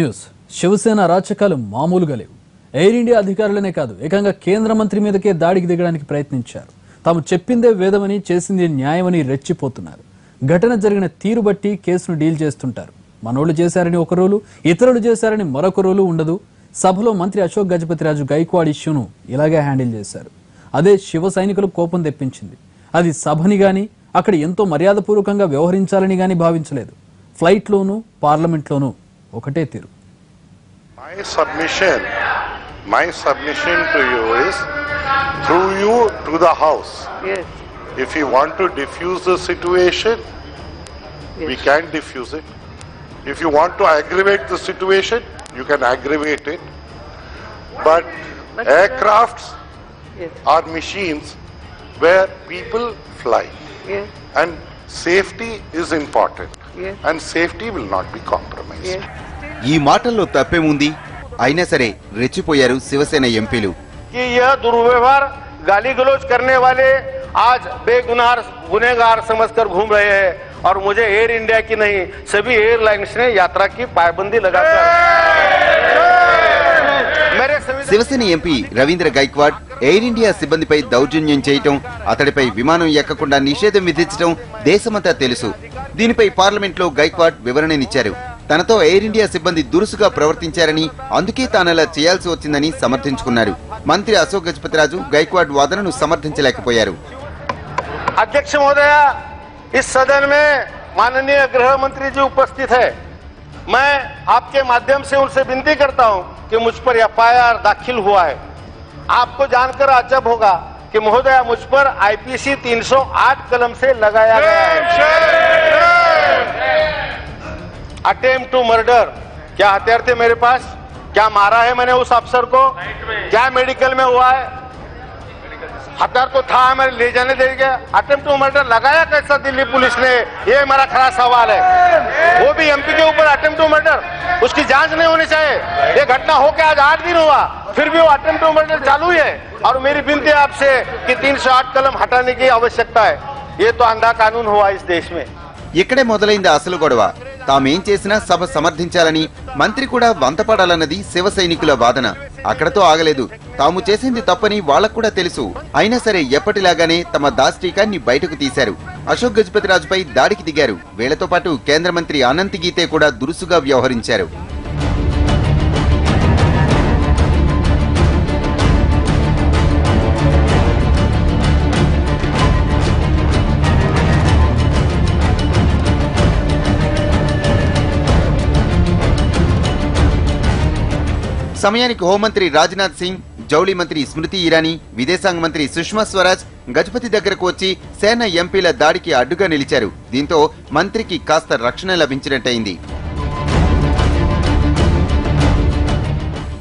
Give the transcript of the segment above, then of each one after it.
News. Shiv Sena రాచకాలు మామూలుగా లేవు. Air India అధికారులనే కాదు ఏకంగా కేంద్ర మంత్రి మీదకే దాడికి దిగడానికి ప్రయత్నించారు. తాము చెప్పిందే వేదమని చేసింది న్యాయమని రెచ్చిపోతున్నారు. ఘటన జరిగిన తీరు బట్టి కేసును డీల్ చేస్తుంటారు. మనోళ్ళు చేశారని ఒక రోజు ఇతరులు చేశారని మరొక రోజు ఉండదు. సభలో మంత్రి అశోక్ గజపతిరాజు గైక్వాడ్ ఇష్యూను ఇలాగే హ్యాండిల్ చేశారు. అదే శివ సైనికులు కోపం తెప్పించింది. అది సభని గాని అక్కడ ఎంతో మర్యాదపూర్వకంగా వ్యవహరించాలని గాని భావించలేదు. ఫ్లైట్లోనూ పార్లమెంట్లోనూ ఒకటే తీరు My submission, my submission to you is through you to the House. Yes, If you want to diffuse the situation, we yes. can diffuse it. If you want to aggravate the situation, you can aggravate it. But But, uh, aircrafts Yes, are machines where people fly. yes, And safety is important. yes, And safety will not be compromised. yes. ఈ మాటల్లో తప్పేముంది అయినా సరే రెచ్చిపోయారు శివసేన ఎంపీలు कि यह दुर्व्यवहार गाली गलौज करने वाले आज बेगुनाह गुनेगार समझकर घूम रहे हैं और मुझे एयर इंडिया की नहीं सभी एयरलाइंस ने यात्रा की पाबंदी लगाकर मेरे संविधान Shiv Sena MP Ravindra Gaikwad air India సిబ్బందిపై దౌర్జన్యం చేయటం అతడిపై విమానం ఎక్కకుండా నిషేధం విధించడం దేశమంతా తెలుసు దీనిపై పార్లమెంట్లో గైక్వాడ్ వివరణనిచ్చారు తనతో ఎయిర్ ఇండియా సిబ్బంది దురుసుగా ప్రవర్తించారని అందుకే తానలా చేయాల్సి వచ్చిందని సమర్థించుకున్నారు మంత్రి అశోక్ గజపతిరాజు గైక్వాడ్ వాదనను సమర్థించలేకపోయారు अध्यक्ष महोदय इस सदन में माननीय गृह मंत्री जी उपस्थित है मैं आपके माध्यम से उनसे विनती करता हूं कि मुझ पर एफआईआर दाखिल हुआ है आपको जानकर अजब होगा कि महोदय मुझ पर आईपीसी 308 कलम से लगाया गया है। अटेम्प्ट टू मर्डर क्या हथियार थे मेरे पास? क्या मारा है मैंने उस अफसर को? क्या मेडिकल में हुआ है? हथियार तो था मैं ले जाने दे गया। अटेम्प्ट टू मर्डर लगाया कैसा दिल्ली पुलिस ने? ये मेरा खरा सवाल है। वो भी एमपी के ऊपर अटेम्प्ट टू मर्डर उसकी जाँच नहीं होनी चाहिए। ये घटना होके आज आठ दिन हुआ। फिर भी वो अटेम्प्ट टू मर्डर चालू ही है और मेरी विनती है आपसे कि 308 कलम हटाने की आवश्यकता है ये तो अंधा कानून हुआ इस देश में ఇక్కడే మొదలైంది అసలు గొడవ తామేం చేసినా సభ సమర్థించాలని మంత్రి కూడా వంతపడాలన్నది శివ సైనికుల వాదన అక్కడతో ఆగలేదు తాము చేసింది తప్పని వాళ్ళకు కూడా తెలుసు అయినా సరే ఎప్పటిలాగానే తమ దాష్టీకాన్ని బయటకు తీశారు అశోక్ గజపతిరాజుపై దాడికి దిగారు వీళ్లతో పాటు కేంద్ర మంత్రి అనంత్ గీతే కూడా దురుసుగా వ్యవహరించారు సమయానికి హోంమంత్రి రాజ్నాథ్ సింగ్ జౌళి మంత్రి స్మృతి ఇరానీ విదేశాంగ మంత్రి సుష్మా స్వరాజ్ గజపతి దగ్గరకు వచ్చి సేన ఎంపీల దాడికి అడ్డుగా నిలిచారు. దీంతో మంత్రికి కాస్త రక్షణ లభించినట్టయింది.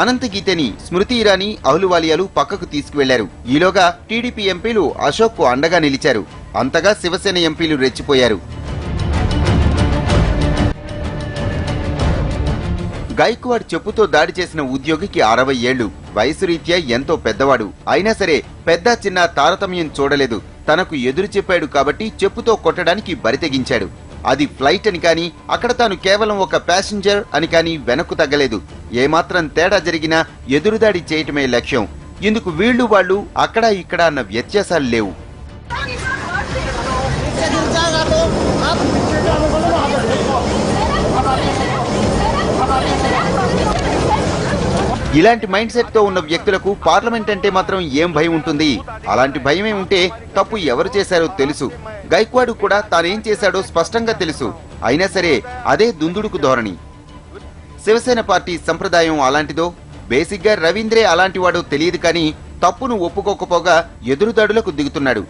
అనంత గీతని స్మృతి ఇరానీ అహ్లువాలియాలు పక్కకు తీసుకువెళ్ళారు. ఈలోగా టీడీపీ ఎంపీలు అశోక్కు అండగా నిలిచారు. అంతగా శివసేన ఎంపీలు రెచ్చిపోయారు. గైక్వాడ్ చెప్పుతో దాడి చేసిన ఉద్యోగికి అరవై ఏళ్ళు వయసు రీత్యా ఎంతో పెద్దవాడు. అయినా సరే పెద్ద చిన్న తారతమ్యం చూడలేదు. తనకు ఎదురు చెప్పాడు కాబట్టి చెప్పుతో కొట్టడానికి బరితెగించాడు. అది ఫ్లైట్ అని కానీ అక్కడ తాను కేవలం ఒక ప్యాసింజర్ అని కానీ వెనక్కు తగ్గలేదు. ఏమాత్రం తేడా జరిగినా ఎదురుదాడి చేయటమే లక్ష్యం. ఇందుకు వీళ్ళు వాళ్ళు అక్కడ ఇక్కడ అన్న వ్యత్యాసాలు లేవు. ఇలాంటి మైండ్ సెట్తో ఉన్న వ్యక్తులకు పార్లమెంట్ అంటే మాత్రం ఏం భయం ఉంటుంది? అలాంటి భయమే ఉంటే తప్పు ఎవరు చేశారో తెలుసు. గైక్వాడు కూడా తానేం చేశాడో స్పష్టంగా తెలుసు. అయినా సరే అదే దుందుడుకు ధోరణి. శివసేన పార్టీ సంప్రదాయం అలాంటిదో? బేసిక్గా రవీంద్రే అలాంటివాడో తెలియదు కానీ తప్పును ఒప్పుకోకపోగా ఎదురుదాడులకు దిగుతున్నాడు.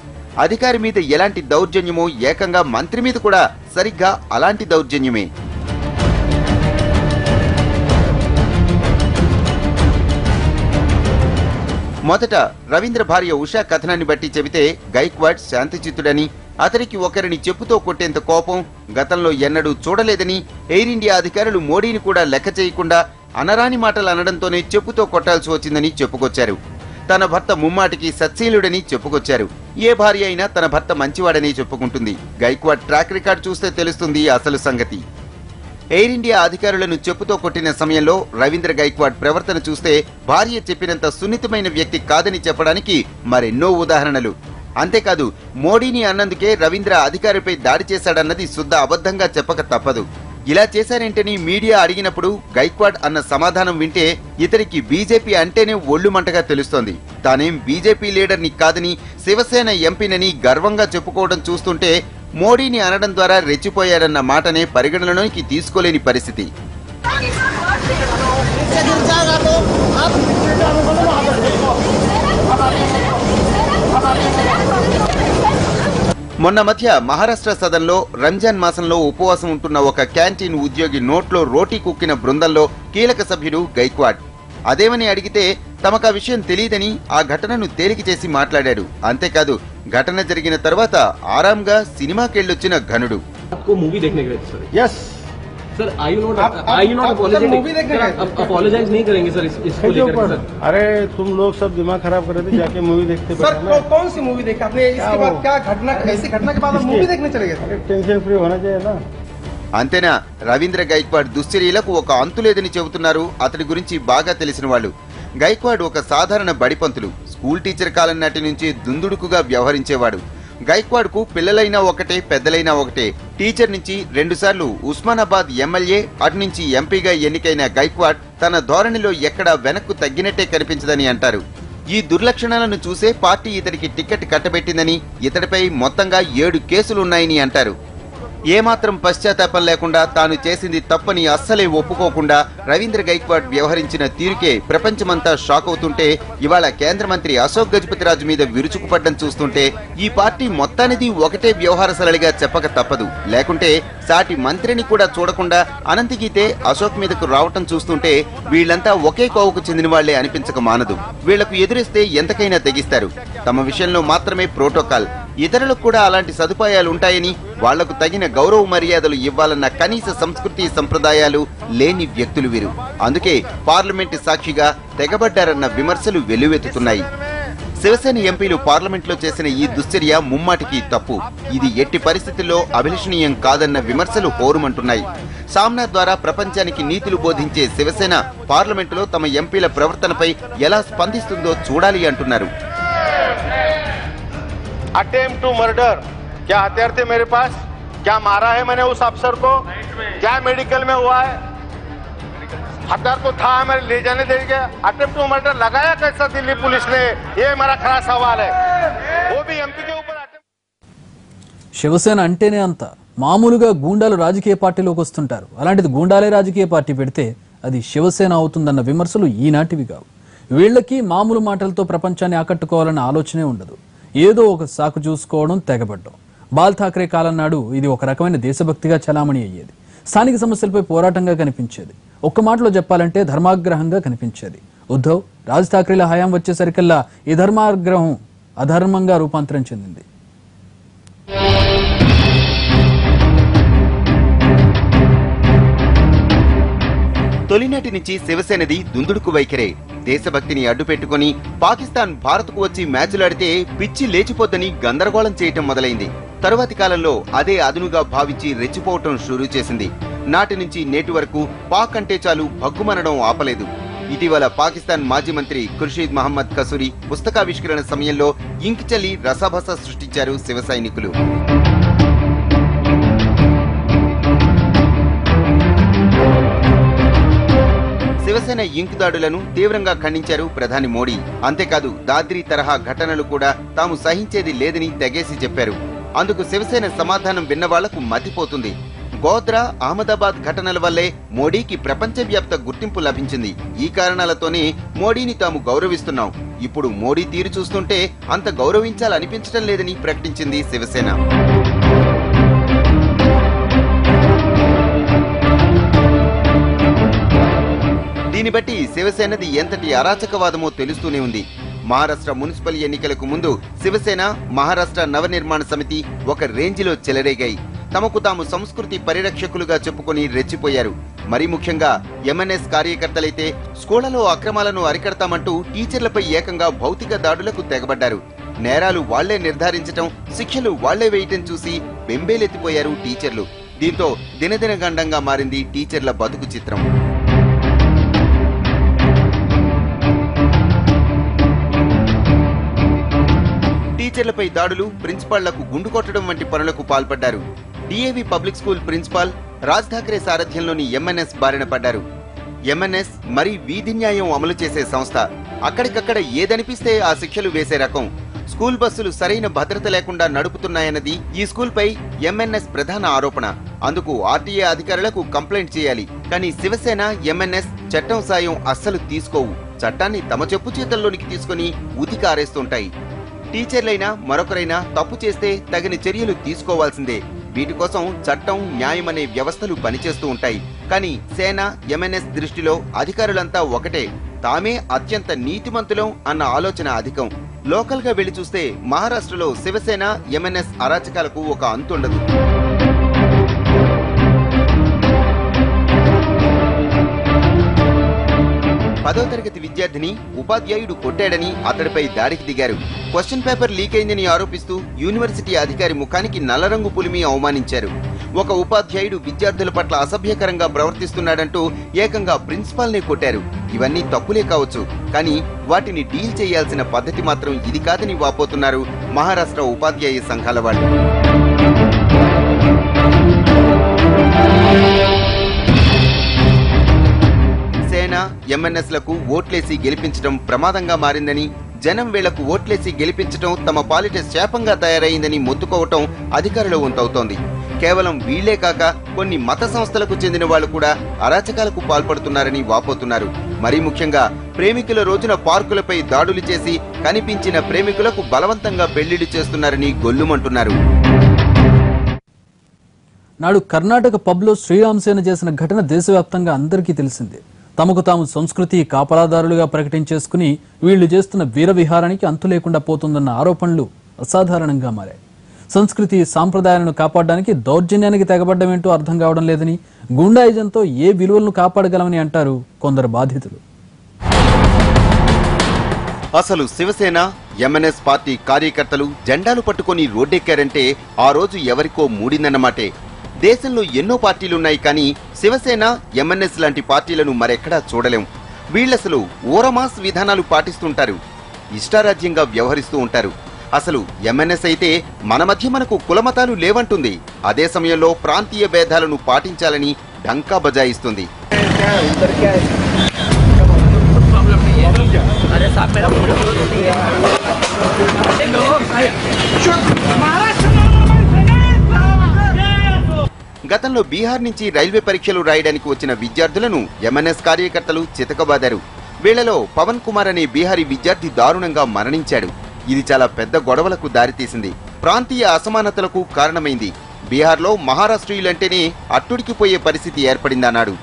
అధికారి మీద ఎలాంటి దౌర్జన్యమో ఏకంగా మంత్రి మీద కూడా సరిగ్గా అలాంటి దౌర్జన్యమే. మొదట రవీంద్ర భార్య ఉషా కథనాన్ని బట్టి చెబితే గైక్వాడ్ శాంతిచిత్తుడని అతనికి ఒకరిని చెప్పుతో కొట్టేంత కోపం గతంలో ఎన్నడూ చూడలేదని ఎయిర్ ఇండియా అధికారులు మోడీని కూడా లెక్క చేయకుండా అనరాని మాటలు అనడంతోనే చెప్పుతో కొట్టాల్సి వచ్చిందని చెప్పుకొచ్చారు. తన భర్త ముమ్మాటికి సత్శీలుడని చెప్పుకొచ్చారు. ఏ భార్య అయినా తన భర్త మంచివాడని చెప్పుకుంటుంది. గైక్వాడ్ ట్రాక్ రికార్డ్ చూస్తే తెలుస్తుంది అసలు సంగతి. ఎయిర్ ఇండియా అధికారులను చెప్పుతో కొట్టిన సమయంలో రవీంద్ర గైక్వాడ్ ప్రవర్తన చూస్తే భార్య చెప్పినంత సున్నితమైన వ్యక్తి కాదని చెప్పడానికి మరెన్నో ఉదాహరణలు. అంతేకాదు మోడీని అన్నందుకే రవీంద్ర అధికారిపై దాడి చేశాడన్నది శుద్ధ అబద్ధంగా చెప్పక తప్పదు. ఇలా చేశారేంటని మీడియా అడిగినప్పుడు గైక్వాడ్ అన్న సమాధానం వింటే ఇతనికి బీజేపీ అంటేనే ఒళ్ళు మంటగా తెలుస్తోంది. తానేం బీజేపీ లీడర్ని కాదని శివసేన ఎంపీనని గర్వంగా చెప్పుకోవడం చూస్తుంటే మోడీని అనడం ద్వారా రెచ్చిపోయాడన్న మాటనే పరిగణనలోకి తీసుకోలేని పరిస్థితి. మొన్న మధ్య మహారాష్ట్ర సదన్లో రంజాన్ మాసంలో ఉపవాసం ఉంటున్న ఒక క్యాంటీన్ ఉద్యోగి నోట్లో రోటీ కుక్కిన బృందంలో కీలక సభ్యుడు గైక్వాడ్. అదేమని అడిగితే తమకు ఆ విషయం తెలియదని ఆ ఘటనను తేలిక చేసి మాట్లాడాడు. అంతేకాదు ఘటన జరిగిన తర్వాత ఆరాంగా సినిమాకెళ్ళొచ్చిన ఘనుడు आपको मूवी देखने गए थे sir yes sir I not आप- आप- आई नॉट आप सर movie देखने गए थे? अपोलोजाइज नहीं करेंगे सर इस, इसको कैसे लेकर ऊपर सर अरे तुम लोग सब दिमाग खराब कर रहे थे जाके मूवी देखते सर बैठे कौ, ना। कौन सी मूवी देखी आपने इसके क्या बाद वो? क्या घटना ऐसी घटना के बाद आप किसकी? मूवी देखने चले गए थे अरे टेंशन फ्री होना चाहिए ना అంతేనా రవీంద్ర గైక్వాడ్ దుశ్చర్యలకు ఒక అంతు లేదని చెబుతున్నారు అతడి గురించి బాగా తెలిసిన వాళ్ళు గైక్వాడ్ ఒక సాధారణ బడిపంతులు స్కూల్ టీచర్ కాలం నాటి నుంచి దుందుడుకుగా వ్యవహరించేవాడు. గైక్వాడ్కు పిల్లలైనా ఒకటే పెద్దలైనా ఒకటే. టీచర్ నుంచి రెండుసార్లు ఉస్మానాబాద్ ఎమ్మెల్యే అటు నుంచి ఎంపీగా ఎన్నికైన గైక్వాడ్ తన ధోరణిలో ఎక్కడా వెనక్కు తగ్గినట్టే కనిపించదని అంటారు. ఈ దుర్లక్షణాలను చూసే పార్టీ ఇతడికి టికెట్ కట్టబెట్టిందని ఇతడిపై మొత్తంగా ఏడు కేసులున్నాయని అంటారు. ఏమాత్రం పశ్చాత్తాపం లేకుండా తాను చేసింది తప్పని అస్సలే ఒప్పుకోకుండా రవీంద్ర గైక్వాడ్ వ్యవహరించిన తీరుకే ప్రపంచమంతా షాక్ అవుతుంటే ఇవాళ కేంద్ర మంత్రి అశోక్ గజపతిరాజు మీద విరుచుకుపడ్డం చూస్తుంటే ఈ పార్టీ మొత్తానిది ఒకటే వ్యవహార సరళిగా చెప్పక తప్పదు. లేకుంటే సాటి మంత్రిని కూడా చూడకుండా అనంతగీతే అశోక్ మీదకు రావటం చూస్తుంటే వీళ్ళంతా ఒకే కోవకు చెందిన వాళ్ళే అనిపించక మానదు. వీళ్ళకు ఎదురిస్తే ఎంతకైనా తెగిస్తారు. తమ విషయంలో మాత్రమే ప్రోటోకాల్. ఇతరులకు కూడా అలాంటి సదుపాయాలు ఉంటాయని వాళ్ళకు తగిన గౌరవ మర్యాదలు ఇవ్వాలన్న కనీస సంస్కృతి సంప్రదాయాలు లేని వ్యక్తులు వీరు. అందుకే పార్లమెంటు సాక్షిగా తెగబడ్డారన్న విమర్శలు వెల్లువెత్తుతున్నాయి. శివసేన ఎంపీలు పార్లమెంట్లో చేసిన ఈ దుశ్చర్య ముమ్మాటికి తప్పు. ఇది ఎట్టి పరిస్థితుల్లో అభిలషణీయం కాదన్న విమర్శలు హోరుమంటున్నాయి. సామ్నా ద్వారా ప్రపంచానికి నీతులు బోధించే శివసేన పార్లమెంటులో తమ ఎంపీల ప్రవర్తనపై ఎలా స్పందిస్తుందో చూడాలి అంటున్నారు. अटेम्प्ट टू मर्डर क्या हथियार थे मेरे पास क्या मारा है मैंने उस अफसर को क्या मेडिकल में हुआ है हथियार तो था मैंने ले जाने दे गया अटेम्प्ट टू मर्डर लगाया कैसा दिल्ली पुलिस ने ये मेरा खड़ा सवाल है वो भी एमपी के ऊपर attempt- శివసేన అంటేనే అంత మామూలుగా గూండాలు రాజకీయ పార్టీలోకి వస్తుంటారు అలాంటిది గూండాలే రాజకీయ పార్టీ పెడితే అది శివసేన అవుతుందన్న విమర్శలు ఈనాటివి కావు వీళ్ళకి మామూలు మాటలతో ప్రపంచాన్ని ఆకట్టుకోవాలన్న ఆలోచనే ఉండదు ఏదో ఒక సాకు చూసుకోవడం తెగబడ్డం. బాల్ ఠాక్రే కాలం నాడు ఇది ఒక రకమైన దేశభక్తిగా చలామణి అయ్యేది. స్థానిక సమస్యలపై పోరాటంగా కనిపించేది. ఒక్క మాటలో చెప్పాలంటే ధర్మాగ్రహంగా కనిపించేది. ఉద్ధవ్ రాజ్ ఠాక్రేల హయాం వచ్చేసరికల్లా ఈ ధర్మాగ్రహం అధర్మంగా రూపాంతరం చెందింది. తొలినాటి నుంచి శివసేనది దుందుడుకు వైఖరే. దేశభక్తిని అడ్డుపెట్టుకుని పాకిస్తాన్ భారత్కు వచ్చి మ్యాచ్లాడితే పిచ్చి లేచిపోద్దని గందరగోళం చేయటం మొదలైంది. తరువాతి కాలంలో అదే అదునుగా భావించి రెచ్చిపోవటం షురూ చేసింది. నాటి నుంచి నేటి వరకు పాక్ అంటే చాలు భగ్గుమనడం ఆపలేదు. ఇటీవల పాకిస్తాన్ మాజీ మంత్రి ఖుర్షీద్ మహమ్మద్ కసూరి పుస్తకావిష్కరణ సమయంలో ఇంక్ చల్లి రసభస సృష్టించారు శివ శివసేన దాడులను తీవ్రంగా ఖండించారు ప్రధాని మోడీ. అంతేకాదు దాద్రి తరహా ఘటనలు కూడా తాము సహించేది లేదని తెగేసి చెప్పారు. అందుకు శివసేన సమాధానం విన్న వాళ్ళకు మతిపోతుంది. గోద్రా అహ్మదాబాద్ ఘటనల వల్లే మోడీకి ప్రపంచవ్యాప్త గుర్తింపు లభించింది. ఈ కారణాలతోనే మోడీని తాము గౌరవిస్తున్నాం. ఇప్పుడు మోడీ తీరు చూస్తుంటే అంత గౌరవించాలనిపించడం లేదని ప్రకటించింది శివసేన. దీన్ని బట్టి శివసేనది ఎంతటి అరాచకవాదమో తెలుస్తూనే ఉంది. మహారాష్ట్ర మున్సిపల్ ఎన్నికలకు ముందు శివసేన మహారాష్ట్ర నవనిర్మాణ సమితి ఒక రేంజిలో చెలరేగాయి. తమకు తాము సంస్కృతి పరిరక్షకులుగా చెప్పుకొని రెచ్చిపోయారు. మరీ ముఖ్యంగా ఎంఎన్ఎస్ కార్యకర్తలైతే స్కూళ్ళలో అక్రమాలను అరికడతామంటూ టీచర్లపై ఏకంగా భౌతిక దాడులకు తెగబడ్డారు. నేరాలు వాళ్ళే నిర్ధారించటం శిక్షలు వాళ్ళే వేయటం చూసి బెంబేలెత్తిపోయారు టీచర్లు. దీంతో దినదిన గండంగా మారింది టీచర్ల బతుకు చిత్రం. టీచర్లపై దాడులు ప్రిన్సిపాళ్ళకు గుండు కొట్టడం వంటి పనులకు పాల్పడ్డారు. DAV public school principal Raj Thackeray సారథ్యంలోని MNS బారిన పడ్డారు. ఎంఎన్ఎస్ మరి వీధి న్యాయం అమలు చేసే సంస్థ. అక్కడికక్కడ ఏదనిపిస్తే ఆ శిక్షలు వేసే రకం. స్కూల్ బస్సులు సరైన భద్రత లేకుండా నడుపుతున్నాయన్నది ఈ స్కూల్పై ఎంఎన్ఎస్ ప్రధాన ఆరోపణ. అందుకు ఆర్టీఏ అధికారులకు కంప్లైంట్ చేయాలి. కానీ శివసేన ఎంఎన్ఎస్ చట్టం సాయం అస్సలు తీసుకోవు. చట్టాన్ని తమ చెప్పు చేతల్లోనికి తీసుకుని ఉతికారేస్తుంటాయి. టీచర్లైనా మరొకరైనా తప్పు చేస్తే తగిన చర్యలు తీసుకోవాల్సిందే. వీటి కోసం చట్టం న్యాయం అనే వ్యవస్థలు పనిచేస్తూ ఉంటాయి. కానీ సేన ఎంఎన్ఎస్ దృష్టిలో అధికారులంతా ఒకటే. తామే అత్యంత నీతిమంతులం అన్న ఆలోచన అధికం. లోకల్గా వెళ్ళి చూస్తే మహారాష్ట్రలో శివసేన ఎంఎన్ఎస్ అరాచకాలకు ఒక అంతుండదు. పదో తరగతి విద్యార్థిని ఉపాధ్యాయుడు కొట్టాడని అతడిపై దాడికి దిగారు. క్వశ్చన్ పేపర్ లీక్ అయిందని ఆరోపిస్తూ యూనివర్సిటీ అధికారి ముఖానికి నల్లరంగు పులిమి అవమానించారు. ఒక ఉపాధ్యాయుడు విద్యార్థుల పట్ల అసభ్యకరంగా ప్రవర్తిస్తున్నాడంటూ ఏకంగా ప్రిన్సిపాల్నే కొట్టారు. ఇవన్నీ తప్పులే కావచ్చు కానీ వాటిని డీల్ చేయాల్సిన పద్ధతి మాత్రం ఇది కాదని వాపోతున్నారు మహారాష్ట్ర ఉపాధ్యాయ సంఘాల వాళ్ళు. సేన ఎంఎన్ఎస్లకు ఓట్లేసి గెలిపించడం ప్రమాదంగా మారిందని జనం వీళ్ళకు ఓట్లేసి గెలిపించడం తమ పాలిట శాపంగా తయారైందని మొత్తుకోవటం అధికారుల వంతవుతోంది. కేవలం వీళ్ళే కాక కొన్ని మత సంస్థలకు చెందిన వాళ్ళు కూడా అరాచకాలకు పాల్పడుతున్నారని వాపోతున్నారు. మరీ ముఖ్యంగా ప్రేమికుల రోజున పార్కులపై దాడులు చేసి కనిపించిన ప్రేమికులకు బలవంతంగా పెళ్ళిళ్ళు చేస్తున్నారని గొల్లుమంటున్నారు. నాడు కర్ణాటక పబ్లో శ్రీరామసేన చేసిన ఘటన దేశవ్యాప్తంగా అందరికీ తెలిసిందే. తమకు తాము సంస్కృతి కాపలాదారులుగా ప్రకటించేసుకుని వీళ్ళు చేస్తున్న వీర విహారానికి అంతు లేకుండా పోతుందన్న ఆరోపణలు అసాధారణంగా మారాయి. సంస్కృతి సాంప్రదాయాలను కాపాడడానికి దౌర్జన్యానికి తెగబడ్డమేంటో అర్థం కావడం లేదని గుండాయిజంతో ఏ విలువలను కాపాడగలమని అంటారు కొందరు బాధితులు. అసలు శివసేన ఎంఎన్ఎస్ పార్టీ కార్యకర్తలు జెండాలు పట్టుకొని రోడ్డెక్కారంటే ఆ రోజు ఎవరికో మూడిందన్నమాటే దేశంలో ఎన్నో పార్టీలున్నాయి కానీ శివసేన ఎంఎన్ఎస్ లాంటి పార్టీలను మరెక్కడా చూడలేం. వీళ్ళసలు ఓరమాస్ విధానాలు పాటిస్తుంటారు. ఇష్టారాజ్యంగా వ్యవహరిస్తూ ఉంటారు. అసలు ఎంఎన్ఎస్ అయితే మన మధ్య మనకు కులమతాలు లేవంటుంది. అదే సమయంలో ప్రాంతీయ భేదాలను పాటించాలని డంకా బజాయిస్తుంది. గతంలో బీహార్ నుంచి రైల్వే పరీక్షలు రాయడానికి వచ్చిన విద్యార్థులను ఎంఎన్ఎస్ కార్యకర్తలు చితకబాదారు. వీళ్ళలో పవన్ కుమార్ అనే బీహారీ విద్యార్థి దారుణంగా మరణించాడు. ఇది చాలా పెద్ద గొడవలకు దారితీసింది. ప్రాంతీయ అసమానతలకు కారణమైంది. బీహార్లో మహారాష్ట్రీయులంటేనే అట్టుడికిపోయే పరిస్థితి ఏర్పడిందన్నాడు.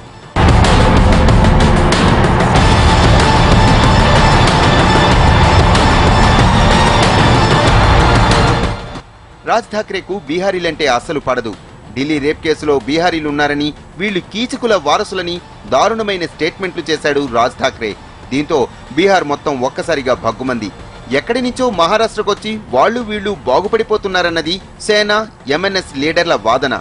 రాజ్ ఠాక్రేకు బీహారీలంటే అస్సలు పడదు. ఢిల్లీ రేప్ కేసులో బీహారీలున్నారని వీళ్ళు కీచకుల వారసులని దారుణమైన స్టేట్మెంట్లు చేశాడు రాజ్ ఠాక్రే. దీంతో బీహార్ మొత్తం ఒక్కసారిగా భగ్గుమంది. ఎక్కడి నుంచో మహారాష్ట్రకొచ్చి వాళ్ళు వీళ్ళు బాగుపడిపోతున్నారన్నది సేన ఎంఎన్ఎస్ లీడర్ల వాదన.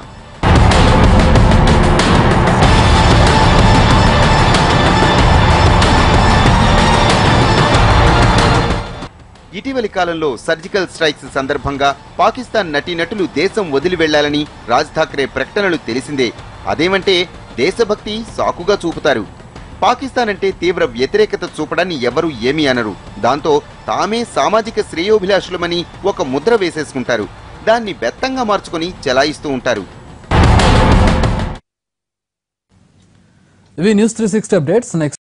ఇటీవలి కాలంలో సర్జికల్ స్ట్రైక్స్ సందర్భంగా పాకిస్తాన్ నటీనటులు దేశం వదిలి వెళ్ళాలని రాజ్ ఠాక్రే ప్రకటనలు తెలిసిందే. అదేమంటే దేశభక్తి సాకుగా చూపుతారు. పాకిస్తాన్ అంటే తీవ్ర వ్యతిరేకత చూపడాన్ని ఎవరూ ఏమీ అనరు. దాంతో తామే సామాజిక శ్రేయోభిలాషులమని ఒక ముద్ర వేసేసుకుంటారు. దాన్ని బెత్తంగా మార్చుకొని చెలాయిస్తూ ఉంటారు. ఇవి news three sixty updates. Next